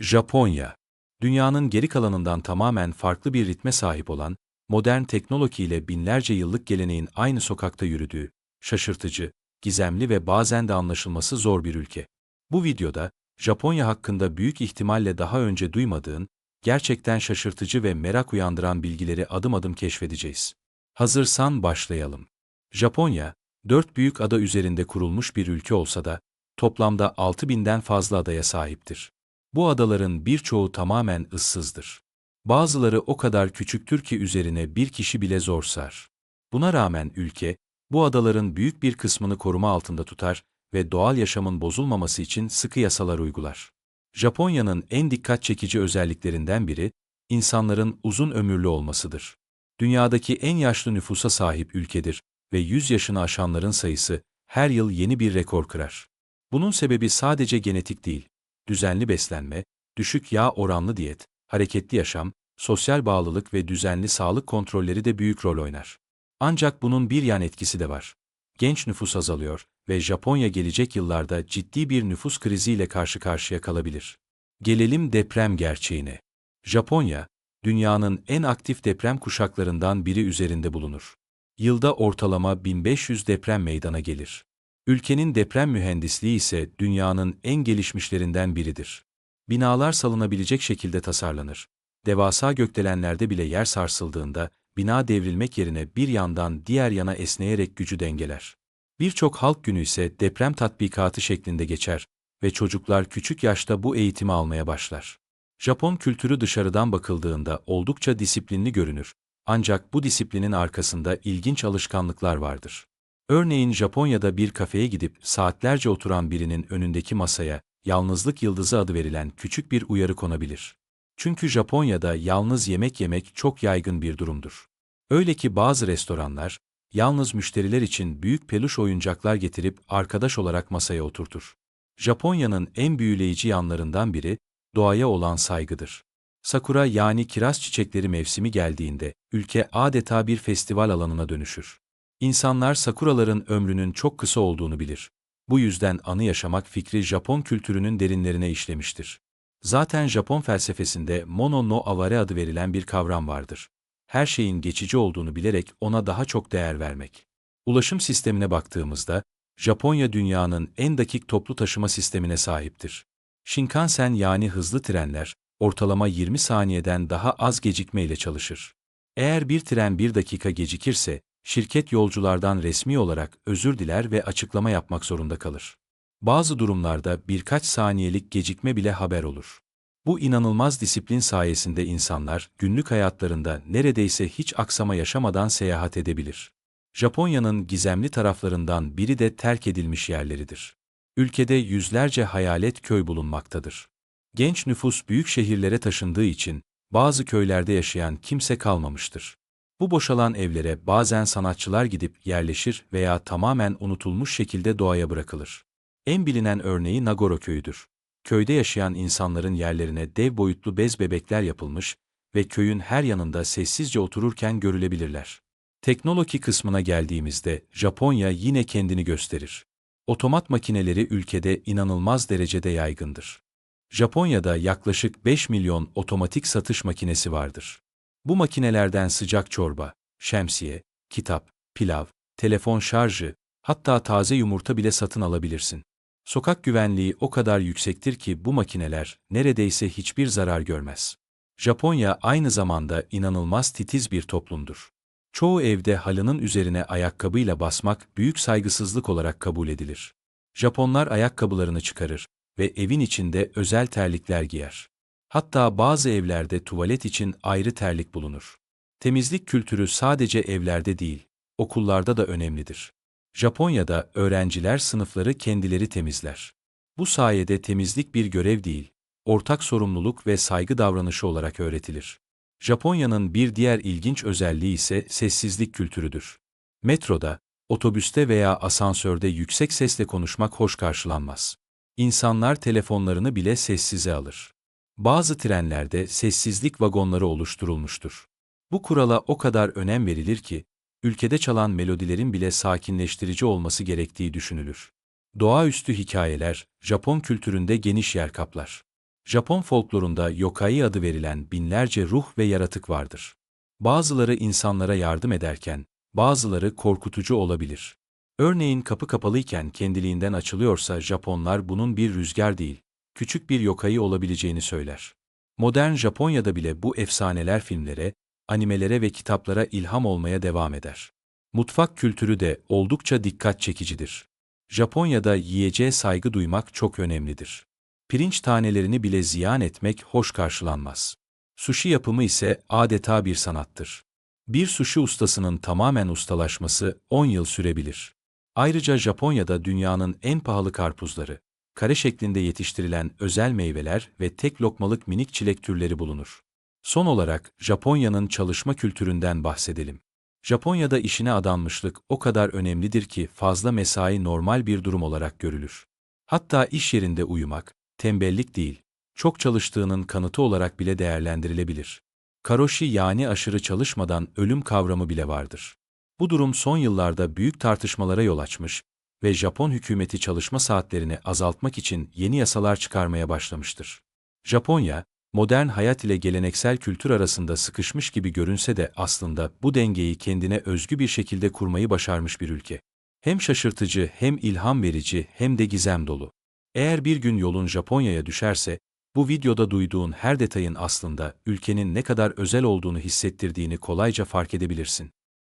Japonya, dünyanın geri kalanından tamamen farklı bir ritme sahip olan, modern teknolojiyle binlerce yıllık geleneğin aynı sokakta yürüdüğü, şaşırtıcı, gizemli ve bazen de anlaşılması zor bir ülke. Bu videoda, Japonya hakkında büyük ihtimalle daha önce duymadığın, gerçekten şaşırtıcı ve merak uyandıran bilgileri adım adım keşfedeceğiz. Hazırsan başlayalım. Japonya, dört büyük ada üzerinde kurulmuş bir ülke olsa da, toplamda 6000'den fazla adaya sahiptir. Bu adaların birçoğu tamamen ıssızdır. Bazıları o kadar küçüktür ki üzerine bir kişi bile zor sar. Buna rağmen ülke, bu adaların büyük bir kısmını koruma altında tutar ve doğal yaşamın bozulmaması için sıkı yasalar uygular. Japonya'nın en dikkat çekici özelliklerinden biri, insanların uzun ömürlü olmasıdır. Dünyadaki en yaşlı nüfusa sahip ülkedir ve 100 yaşını aşanların sayısı her yıl yeni bir rekor kırar. Bunun sebebi sadece genetik değil, düzenli beslenme, düşük yağ oranlı diyet, hareketli yaşam, sosyal bağlılık ve düzenli sağlık kontrolleri de büyük rol oynar. Ancak bunun bir yan etkisi de var. Genç nüfus azalıyor ve Japonya gelecek yıllarda ciddi bir nüfus kriziyle karşı karşıya kalabilir. Gelelim deprem gerçeğine. Japonya, dünyanın en aktif deprem kuşaklarından biri üzerinde bulunur. Yılda ortalama 1500 deprem meydana gelir. Ülkenin deprem mühendisliği ise dünyanın en gelişmişlerinden biridir. Binalar salınabilecek şekilde tasarlanır. Devasa gökdelenlerde bile yer sarsıldığında, bina devrilmek yerine bir yandan diğer yana esneyerek gücü dengeler. Birçok halk günü ise deprem tatbikatı şeklinde geçer ve çocuklar küçük yaşta bu eğitimi almaya başlar. Japon kültürü dışarıdan bakıldığında oldukça disiplinli görünür. Ancak bu disiplinin arkasında ilginç alışkanlıklar vardır. Örneğin Japonya'da bir kafeye gidip saatlerce oturan birinin önündeki masaya yalnızlık yıldızı adı verilen küçük bir uyarı konabilir. Çünkü Japonya'da yalnız yemek yemek çok yaygın bir durumdur. Öyle ki bazı restoranlar, yalnız müşteriler için büyük peluş oyuncaklar getirip arkadaş olarak masaya oturtur. Japonya'nın en büyüleyici yanlarından biri, doğaya olan saygıdır. Sakura yani kiraz çiçekleri mevsimi geldiğinde, ülke adeta bir festival alanına dönüşür. İnsanlar sakuraların ömrünün çok kısa olduğunu bilir. Bu yüzden anı yaşamak fikri Japon kültürünün derinlerine işlemiştir. Zaten Japon felsefesinde mono no avare adı verilen bir kavram vardır. Her şeyin geçici olduğunu bilerek ona daha çok değer vermek. Ulaşım sistemine baktığımızda, Japonya dünyanın en dakik toplu taşıma sistemine sahiptir. Shinkansen yani hızlı trenler, ortalama 20 saniyeden daha az gecikme ile çalışır. Eğer bir tren bir dakika gecikirse, şirket yolculardan resmi olarak özür diler ve açıklama yapmak zorunda kalır. Bazı durumlarda birkaç saniyelik gecikme bile haber olur. Bu inanılmaz disiplin sayesinde insanlar günlük hayatlarında neredeyse hiç aksama yaşamadan seyahat edebilir. Japonya'nın gizemli taraflarından biri de terk edilmiş yerleridir. Ülkede yüzlerce hayalet köy bulunmaktadır. Genç nüfus büyük şehirlere taşındığı için bazı köylerde yaşayan kimse kalmamıştır. Bu boşalan evlere bazen sanatçılar gidip yerleşir veya tamamen unutulmuş şekilde doğaya bırakılır. En bilinen örneği Nagoro köyüdür. Köyde yaşayan insanların yerlerine dev boyutlu bez bebekler yapılmış ve köyün her yanında sessizce otururken görülebilirler. Teknoloji kısmına geldiğimizde Japonya yine kendini gösterir. Otomat makineleri ülkede inanılmaz derecede yaygındır. Japonya'da yaklaşık 5 milyon otomatik satış makinesi vardır. Bu makinelerden sıcak çorba, şemsiye, kitap, pilav, telefon şarjı, hatta taze yumurta bile satın alabilirsin. Sokak güvenliği o kadar yüksektir ki bu makineler neredeyse hiçbir zarar görmez. Japonya aynı zamanda inanılmaz titiz bir toplumdur. Çoğu evde halının üzerine ayakkabıyla basmak büyük saygısızlık olarak kabul edilir. Japonlar ayakkabılarını çıkarır ve evin içinde özel terlikler giyer. Hatta bazı evlerde tuvalet için ayrı terlik bulunur. Temizlik kültürü sadece evlerde değil, okullarda da önemlidir. Japonya'da öğrenciler sınıfları kendileri temizler. Bu sayede temizlik bir görev değil, ortak sorumluluk ve saygı davranışı olarak öğretilir. Japonya'nın bir diğer ilginç özelliği ise sessizlik kültürüdür. Metroda, otobüste veya asansörde yüksek sesle konuşmak hoş karşılanmaz. İnsanlar telefonlarını bile sessize alır. Bazı trenlerde sessizlik vagonları oluşturulmuştur. Bu kurala o kadar önem verilir ki, ülkede çalan melodilerin bile sakinleştirici olması gerektiği düşünülür. Doğaüstü hikayeler, Japon kültüründe geniş yer kaplar. Japon folklorunda yokai adı verilen binlerce ruh ve yaratık vardır. Bazıları insanlara yardım ederken, bazıları korkutucu olabilir. Örneğin kapı kapalıyken kendiliğinden açılıyorsa Japonlar bunun bir rüzgar değil, küçük bir yokai olabileceğini söyler. Modern Japonya'da bile bu efsaneler filmlere, animelere ve kitaplara ilham olmaya devam eder. Mutfak kültürü de oldukça dikkat çekicidir. Japonya'da yiyeceğe saygı duymak çok önemlidir. Pirinç tanelerini bile ziyan etmek hoş karşılanmaz. Sushi yapımı ise adeta bir sanattır. Bir sushi ustasının tamamen ustalaşması 10 yıl sürebilir. Ayrıca Japonya'da dünyanın en pahalı karpuzları, kare şeklinde yetiştirilen özel meyveler ve tek lokmalık minik çilek türleri bulunur. Son olarak Japonya'nın çalışma kültüründen bahsedelim. Japonya'da işine adanmışlık o kadar önemlidir ki fazla mesai normal bir durum olarak görülür. Hatta iş yerinde uyumak, tembellik değil, çok çalıştığının kanıtı olarak bile değerlendirilebilir. Karoshi yani aşırı çalışmadan ölüm kavramı bile vardır. Bu durum son yıllarda büyük tartışmalara yol açmış ve Japon hükümeti çalışma saatlerini azaltmak için yeni yasalar çıkarmaya başlamıştır. Japonya, modern hayat ile geleneksel kültür arasında sıkışmış gibi görünse de aslında bu dengeyi kendine özgü bir şekilde kurmayı başarmış bir ülke. Hem şaşırtıcı, hem ilham verici, hem de gizem dolu. Eğer bir gün yolun Japonya'ya düşerse, bu videoda duyduğun her detayın aslında ülkenin ne kadar özel olduğunu hissettirdiğini kolayca fark edebilirsin.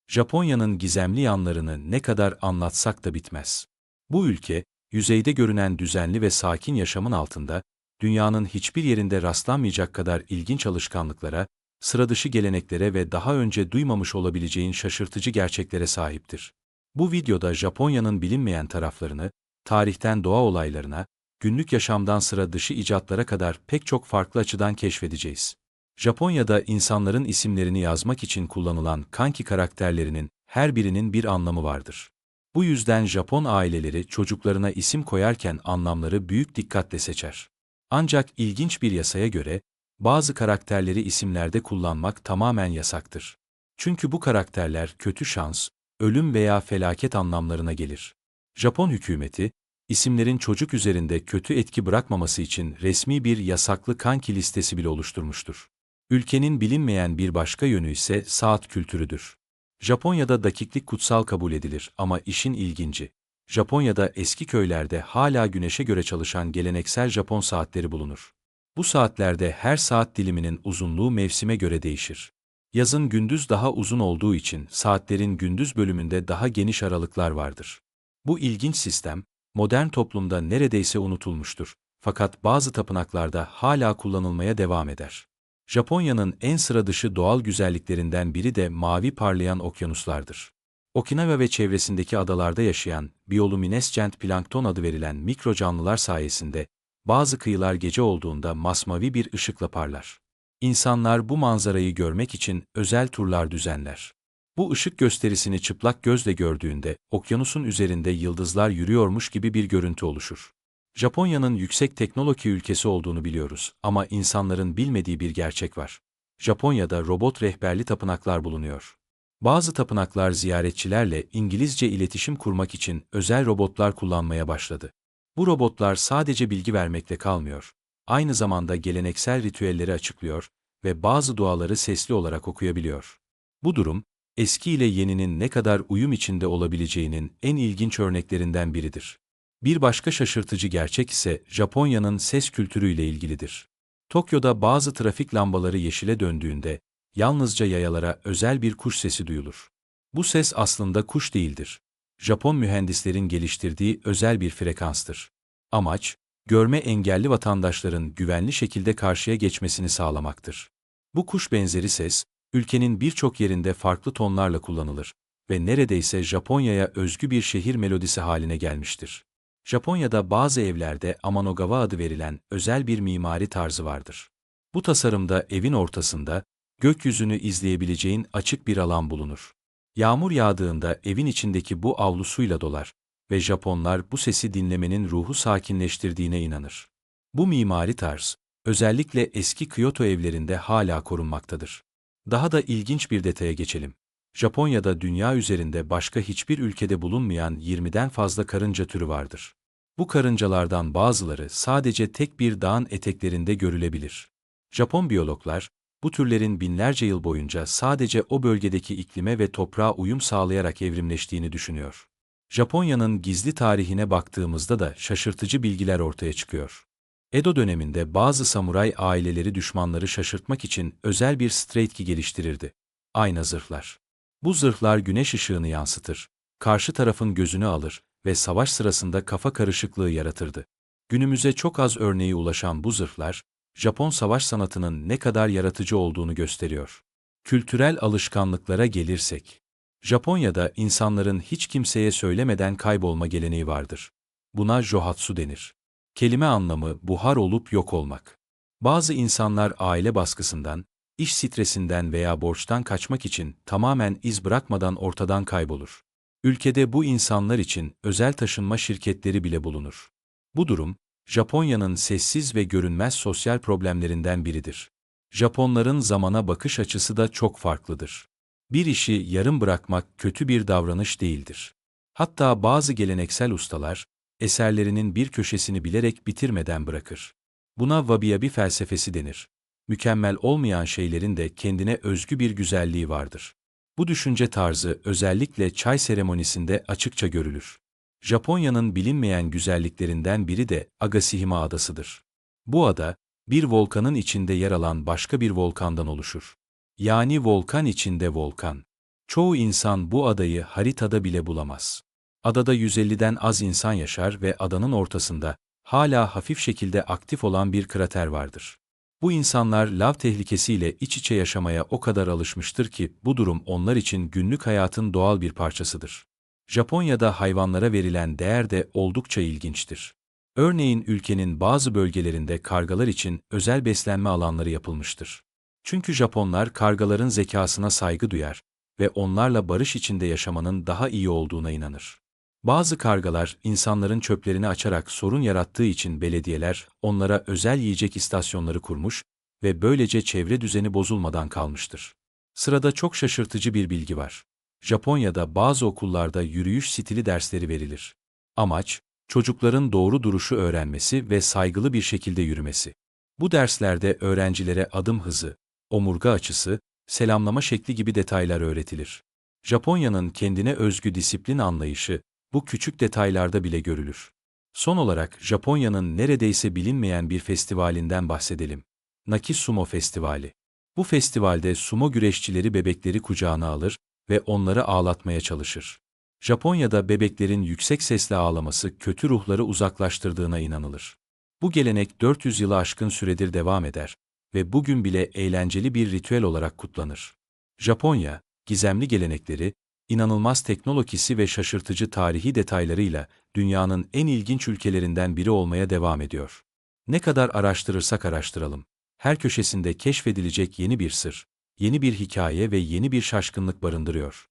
Japonya'nın gizemli yanlarını ne kadar anlatsak da bitmez. Bu ülke, yüzeyde görünen düzenli ve sakin yaşamın altında, dünyanın hiçbir yerinde rastlanmayacak kadar ilginç alışkanlıklara, sıradışı geleneklere ve daha önce duymamış olabileceğin şaşırtıcı gerçeklere sahiptir. Bu videoda Japonya'nın bilinmeyen taraflarını, tarihten doğa olaylarına, günlük yaşamdan sıra dışı icatlara kadar pek çok farklı açıdan keşfedeceğiz. Japonya'da insanların isimlerini yazmak için kullanılan kanki karakterlerinin her birinin bir anlamı vardır. Bu yüzden Japon aileleri çocuklarına isim koyarken anlamları büyük dikkatle seçer. Ancak ilginç bir yasaya göre, bazı karakterleri isimlerde kullanmak tamamen yasaktır. Çünkü bu karakterler kötü şans, ölüm veya felaket anlamlarına gelir. Japon hükümeti, isimlerin çocuk üzerinde kötü etki bırakmaması için resmi bir yasaklı kanki listesi bile oluşturmuştur. Ülkenin bilinmeyen bir başka yönü ise saat kültürüdür. Japonya'da dakiklik kutsal kabul edilir ama işin ilginci. Japonya'da eski köylerde hala güneşe göre çalışan geleneksel Japon saatleri bulunur. Bu saatlerde her saat diliminin uzunluğu mevsime göre değişir. Yazın gündüz daha uzun olduğu için saatlerin gündüz bölümünde daha geniş aralıklar vardır. Bu ilginç sistem, modern toplumda neredeyse unutulmuştur. Fakat bazı tapınaklarda hala kullanılmaya devam eder. Japonya'nın en sıra dışı doğal güzelliklerinden biri de mavi parlayan okyanuslardır. Okinawa ve çevresindeki adalarda yaşayan bioluminescent plankton adı verilen mikro canlılar sayesinde bazı kıyılar gece olduğunda masmavi bir ışıkla parlar. İnsanlar bu manzarayı görmek için özel turlar düzenler. Bu ışık gösterisini çıplak gözle gördüğünde okyanusun üzerinde yıldızlar yürüyormuş gibi bir görüntü oluşur. Japonya'nın yüksek teknoloji ülkesi olduğunu biliyoruz ama insanların bilmediği bir gerçek var. Japonya'da robot rehberli tapınaklar bulunuyor. Bazı tapınaklar ziyaretçilerle İngilizce iletişim kurmak için özel robotlar kullanmaya başladı. Bu robotlar sadece bilgi vermekle kalmıyor. Aynı zamanda geleneksel ritüelleri açıklıyor ve bazı duaları sesli olarak okuyabiliyor. Bu durum, eski ile yeninin ne kadar uyum içinde olabileceğinin en ilginç örneklerinden biridir. Bir başka şaşırtıcı gerçek ise Japonya'nın ses kültürüyle ilgilidir. Tokyo'da bazı trafik lambaları yeşile döndüğünde, yalnızca yayalara özel bir kuş sesi duyulur. Bu ses aslında kuş değildir. Japon mühendislerin geliştirdiği özel bir frekanstır. Amaç, görme engelli vatandaşların güvenli şekilde karşıya geçmesini sağlamaktır. Bu kuş benzeri ses, ülkenin birçok yerinde farklı tonlarla kullanılır ve neredeyse Japonya'ya özgü bir şehir melodisi haline gelmiştir. Japonya'da bazı evlerde Amanogawa adı verilen özel bir mimari tarzı vardır. Bu tasarımda evin ortasında, gökyüzünü izleyebileceğin açık bir alan bulunur. Yağmur yağdığında evin içindeki bu avlusuyla dolar ve Japonlar bu sesi dinlemenin ruhu sakinleştirdiğine inanır. Bu mimari tarz, özellikle eski Kyoto evlerinde hala korunmaktadır. Daha da ilginç bir detaya geçelim. Japonya'da dünya üzerinde başka hiçbir ülkede bulunmayan 20'den fazla karınca türü vardır. Bu karıncalardan bazıları sadece tek bir dağın eteklerinde görülebilir. Japon biyologlar, bu türlerin binlerce yıl boyunca sadece o bölgedeki iklime ve toprağa uyum sağlayarak evrimleştiğini düşünüyor. Japonya'nın gizli tarihine baktığımızda da şaşırtıcı bilgiler ortaya çıkıyor. Edo döneminde bazı samuray aileleri düşmanları şaşırtmak için özel bir straitki geliştirirdi. Ayna zırhlar. Bu zırhlar güneş ışığını yansıtır, karşı tarafın gözünü alır ve savaş sırasında kafa karışıklığı yaratırdı. Günümüze çok az örneği ulaşan bu zırhlar, Japon savaş sanatının ne kadar yaratıcı olduğunu gösteriyor. Kültürel alışkanlıklara gelirsek, Japonya'da insanların hiç kimseye söylemeden kaybolma geleneği vardır. Buna johatsu denir. Kelime anlamı buhar olup yok olmak. Bazı insanlar aile baskısından, iş stresinden veya borçtan kaçmak için tamamen iz bırakmadan ortadan kaybolur. Ülkede bu insanlar için özel taşınma şirketleri bile bulunur. Bu durum, Japonya'nın sessiz ve görünmez sosyal problemlerinden biridir. Japonların zamana bakış açısı da çok farklıdır. Bir işi yarım bırakmak kötü bir davranış değildir. Hatta bazı geleneksel ustalar, eserlerinin bir köşesini bilerek bitirmeden bırakır. Buna wabi felsefesi denir. Mükemmel olmayan şeylerin de kendine özgü bir güzelliği vardır. Bu düşünce tarzı özellikle çay seremonisinde açıkça görülür. Japonya'nın bilinmeyen güzelliklerinden biri de Agasihima Adası'dır. Bu ada, bir volkanın içinde yer alan başka bir volkandan oluşur. Yani volkan içinde volkan. Çoğu insan bu adayı haritada bile bulamaz. Adada 150'den az insan yaşar ve adanın ortasında hala hafif şekilde aktif olan bir krater vardır. Bu insanlar lav tehlikesiyle iç içe yaşamaya o kadar alışmıştır ki bu durum onlar için günlük hayatın doğal bir parçasıdır. Japonya'da hayvanlara verilen değer de oldukça ilginçtir. Örneğin ülkenin bazı bölgelerinde kargalar için özel beslenme alanları yapılmıştır. Çünkü Japonlar kargaların zekasına saygı duyar ve onlarla barış içinde yaşamanın daha iyi olduğuna inanır. Bazı kargalar insanların çöplerini açarak sorun yarattığı için belediyeler onlara özel yiyecek istasyonları kurmuş ve böylece çevre düzeni bozulmadan kalmıştır. Sırada çok şaşırtıcı bir bilgi var. Japonya'da bazı okullarda yürüyüş stili dersleri verilir. Amaç, çocukların doğru duruşu öğrenmesi ve saygılı bir şekilde yürümesi. Bu derslerde öğrencilere adım hızı, omurga açısı, selamlama şekli gibi detaylar öğretilir. Japonya'nın kendine özgü disiplin anlayışı, bu küçük detaylarda bile görülür. Son olarak Japonya'nın neredeyse bilinmeyen bir festivalinden bahsedelim. Naki Sumo Festivali. Bu festivalde sumo güreşçileri bebekleri kucağına alır ve onları ağlatmaya çalışır. Japonya'da bebeklerin yüksek sesle ağlaması kötü ruhları uzaklaştırdığına inanılır. Bu gelenek 400 yılı aşkın süredir devam eder ve bugün bile eğlenceli bir ritüel olarak kutlanır. Japonya, gizemli gelenekleri, inanılmaz teknolojisi ve şaşırtıcı tarihi detaylarıyla dünyanın en ilginç ülkelerinden biri olmaya devam ediyor. Ne kadar araştırırsak araştıralım, her köşesinde keşfedilecek yeni bir sır, yeni bir hikaye ve yeni bir şaşkınlık barındırıyor.